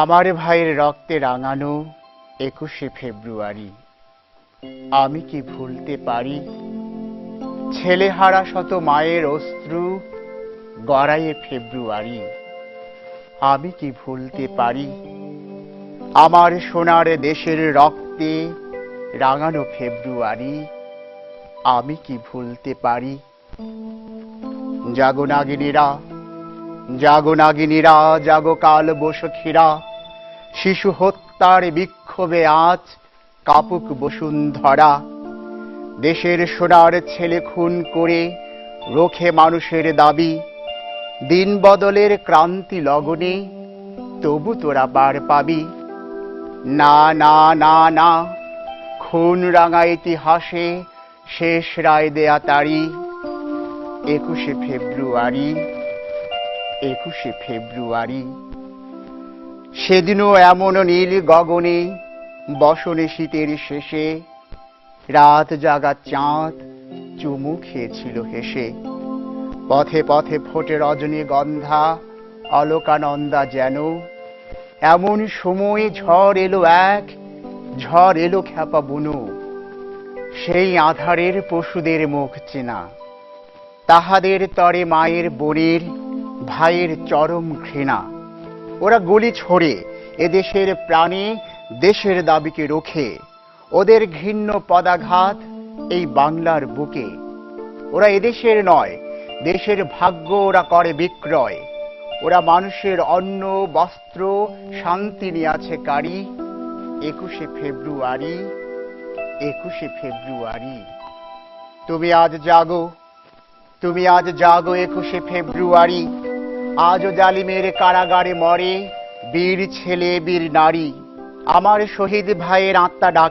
আমার ভাইয়ের রক্তে রাঙানো একুশে ফেব্রুয়ারি। আমি কি ভুলতে পারি? ছেলেহারা শত মায়ের অশ্রু গড়াইয়ে ফেব্রুয়ারি। আমি কি ভুলতে পারি? আমার সোনার দেশের রক্তে রাঙানো ফেব্রুয়ারি। আমি কি ভুলতে পারি? জাগো নাগিনীরা জাগো নাগিনীরা, জাগো কাল বসখীরা শিশু হত্যার বিক্ষোভে আজ কাপুক বসুন্ধরা। দেশের সোনার ছেলে খুন করে রোখে মানুষের দাবি। দিন বদলের ক্রান্তি লগনে তবু তোরা পার পাবি। না না না না, খুন রাঙা ইতিহাসে শেষ রায় দেয়া তারি। একুশে ফেব্রুয়ারি একুশে ফেব্রুয়ারি। সেদিনও এমন নীল গগনে বসনে শীতের শেষে রাত জাগা চাঁদ চুমু খেয়েছিল হেসে। পথে পথে ফোটে রজনীগন্ধা অলোকানন্দা যেন। এমন সময়ে ঝড় এলো এক, ঝড় এলো খ্যাপা বুনো। সেই আধারের পশুদের মুখ চেনা। তাহাদের তরে মায়ের বোনের ভাইয়ের চরম ঘৃণা। ওরা গুলি ছোড়ে, এদেশের প্রাণে দেশের দাবিকে রোখে। ওদের ঘৃণ্য পদাঘাত এই বাংলার বুকে। ওরা এদেশের নয়, দেশের ভাগ্য ওরা করে বিক্রয়। ওরা মানুষের অন্ন, বস্ত্র, শান্তি নিয়ে আছে কারি। একুশে ফেব্রুয়ারি একুশে ফেব্রুয়ারি। তুমি আজ জাগো, তুমি আজ জাগো একুশে ফেব্রুয়ারি। আজও জালিমের কারাগারে মরে বীর ছেলে বীর নারী। আমার শহীদ ভাইয়ের আত্মা ডাক